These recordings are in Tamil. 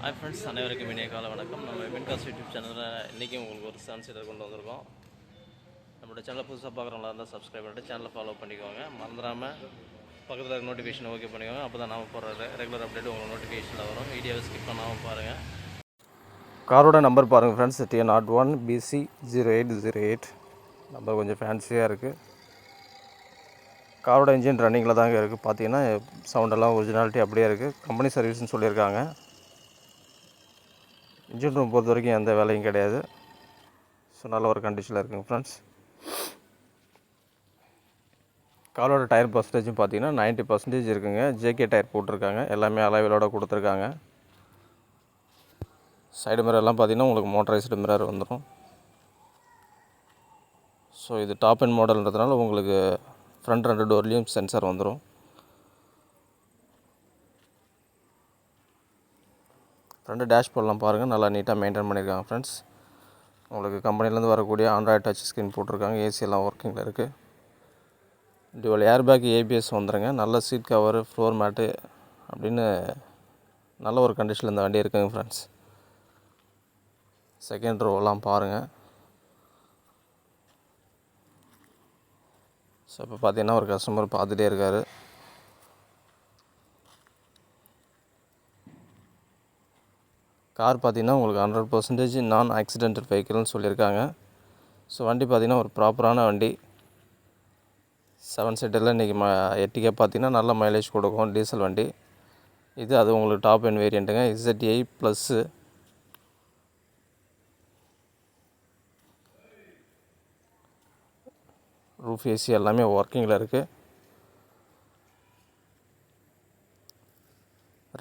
ஹாய் ஃப்ரெண்ட்ஸ் அனைவருக்கும் இனிய கால வணக்கம். நம்ம மின்காஸ் யூடியூப் சேனலில் இன்றைக்கும் உங்களுக்கு ஒரு சன்செட்டர் கொண்டு வந்திருக்கோம். நம்மளோட சேனலை புதுசாக பார்க்குறவங்களா இருந்தால் சப்ஸ்கிரைப் பண்ணிட்டு சேனலை ஃபாலோ பண்ணிக்கோங்க. மறந்துடாமல் பக்கத்தில் இருக்க நோட்டிஃபிகேஷன் ஓகே பண்ணிக்கோங்க. அப்போ தான் நாம போகிற ரெகுலர் அப்டேட் உங்களுக்கு நோட்டிஃபிகேஷனில் வரும். வீடியோவை ஸ்கிப் பண்ணாமல் பாருங்கள் காரோட நம்பர் பாருங்கள் friends TN nought one BC zero eight zero eight number கொஞ்சம் ஃபேன்சியாக இருக்குது காரோட இன்ஜின் ரன்னிங்கில் தாங்க இருக்குது பார்த்தீங்கன்னா சவுண்டெல்லாம் ஒரிஜினாலிட்டி அப்படியே இருக்குது கம்பெனி சர்வீஸ்னு சொல்லியிருக்காங்க. இன்ஜின் ரூம் பொறுத்த வரைக்கும் எந்த வேலையும் கிடையாது. ஸோ நல்ல ஒரு கண்டிஷனில் இருக்குங்க ஃப்ரெண்ட்ஸ் காலோட டயர் பர்சன்டேஜும் பார்த்தீங்கன்னா 90% பர்சன்டேஜ் இருக்குங்க. ஜேகே டயர் போட்டிருக்காங்க. எல்லாமே அளவிலோட கொடுத்துருக்காங்க. சைடு மிரர்லாம் பார்த்திங்கன்னா பார்த்தீங்கன்னா உங்களுக்கு மோட்டரைஸ்டு மிரர் வந்துடும் ஸோ இது டாப் அண்ட் மாடல்ன்றதுனால உங்களுக்கு ஃப்ரண்ட் ரெண்டு டோர்லேயும் சென்சார் வந்துடும் ஃப்ரண்ட் டேஷ்போர்ட்லாம் பாருங்கள் நல்லா நீட்டாக மெயின்டைன் பண்ணியிருக்காங்க ஃப்ரெண்ட்ஸ் உங்களுக்கு கம்பெனிலேருந்து வரக்கூடிய ஆண்ட்ராய்ட் டச் ஸ்க்ரீன் போட்டிருக்காங்க. ஏசி எல்லாம் ஒர்க்கிங்கில் இருக்குது டிவல் ஏர் பேக் ஏபிஎஸ் வந்துடுங்க நல்ல சீட் கவரு ஃப்ளோர் மேட்டு அப்படின்னு நல்ல ஒரு கண்டிஷனில் இந்த வண்டி இருக்குங்க ஃப்ரெண்ட்ஸ் செகண்ட் ரோலாம் பாருங்கள் ஸோ இப்போ பார்த்தீங்கன்னா ஒரு கஸ்டமர் பார்த்துட்டே இருக்கார். கார் பார்த்தீங்கன்னா உங்களுக்கு ஹண்ட்ரட் பர்சன்டேஜ் நான் ஆக்சிடென்டல் வெஹிக்கிள்னு சொல்லியிருக்காங்க. ஸோ வண்டி பார்த்திங்கன்னா ஒரு ப்ராப்பரான வண்டி. செவன் சீட்டரில் இன்றைக்கி ம எட்டிக்கே பார்த்தீங்கன்னா நல்ல மைலேஜ் கொடுக்கும் டீசல் வண்டி. இது அது உங்களுக்கு top end வேரியண்ட்டுங்க Z I plus roof AC எல்லாமே ஒர்க்கிங்கில் இருக்குது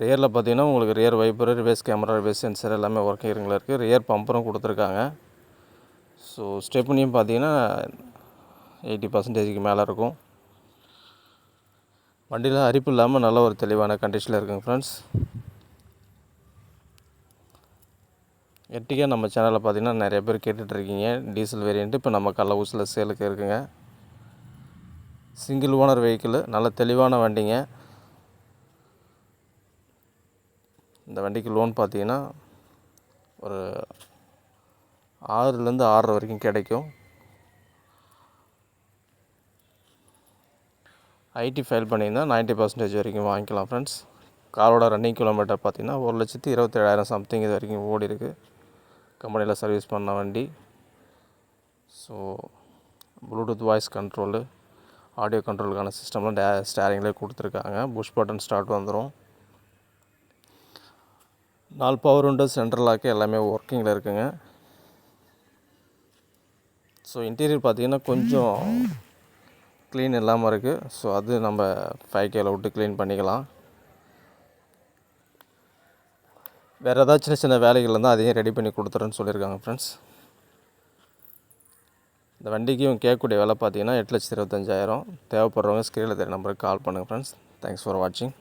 ரியரில் பார்த்தீங்கன்னா உங்களுக்கு rear wiper reverse camera reverse sensor எல்லாமே ஒர்க்கிங்கில் இருக்குது ரியர் பம்பரும் கொடுத்துருக்காங்க. ஸோ ஸ்டெப்னியும் பார்த்தீங்கன்னா எயிட்டி பர்சன்டேஜுக்கு மேலே இருக்கும். வண்டியில் அரிப்பு இல்லாமல் நல்ல ஒரு தெளிவான கண்டிஷனில் இருக்குங்க ஃப்ரெண்ட்ஸ் எட்டிக்கா நம்ம சேனலில் பார்த்தீங்கன்னா நிறைய பேர் கேட்டுட்ருக்கீங்க. டீசல் வேரியண்ட்டு இப்போ நம்ம கள்ளக்குறிச்சியில் சேலுக்கு இருக்குங்க. சிங்கிள் ஓனர் வெஹிக்கிள் நல்ல தெளிவான வண்டிங்க. இந்த வண்டிக்கு லோன் பார்த்தீங்கன்னா ஒரு ஆறுலேருந்து ஆறரை வரைக்கும் கிடைக்கும். ஐடி ஃபைல் பண்ணியிருந்தா நைன்ட்டி பர்சன்டேஜ் வரைக்கும் வாங்கிக்கலாம் ஃப்ரெண்ட்ஸ் காரோட ரன்னிங் கிலோமீட்டர் பார்த்தீங்கன்னா ஒரு லட்சத்தி இருபத்தேழாயிரம் சம்திங் இது வரைக்கும் ஓடி இருக்குது கம்பெனியில் சர்வீஸ் பண்ண வண்டி. So Bluetooth voice control audio கண்ட்ரோலுக்கான சிஸ்டம்லாம் டே ஸ்டேரிங்லேயே கொடுத்துருக்காங்க. புஷ் பட்டன் ஸ்டார்ட் வந்துடும் நாலு பவர் விண்டோ சென்ட்ரல் லாக்கு எல்லாமே ஒர்க்கிங்கில் இருக்குங்க. ஸோ இன்டீரியர் பார்த்தீங்கன்னா கொஞ்சம் க்ளீன் இல்லாமல் இருக்குது ஸோ அது நம்ம ஃபைவ் கேல விட்டு க்ளீன் பண்ணிக்கலாம். வேறு ஏதாவது சின்ன சின்ன வேலைகள் இருந்தால் அதையும் ரெடி பண்ணி கொடுத்துறேன்னு சொல்லியிருக்காங்க ஃப்ரெண்ட்ஸ் இந்த வண்டிக்கும் கேட்கக்கூடிய விலை பார்த்தீங்கன்னா எட்டு லட்சத்தி இருபத்தஞ்சாயிரம். தேவைப்படுறவங்க ஸ்க்ரீனில் தெரிய நம்பருக்கு கால் பண்ணுங்கள் ஃப்ரெண்ட்ஸ் தேங்க்ஸ் ஃபார் வாட்சிங்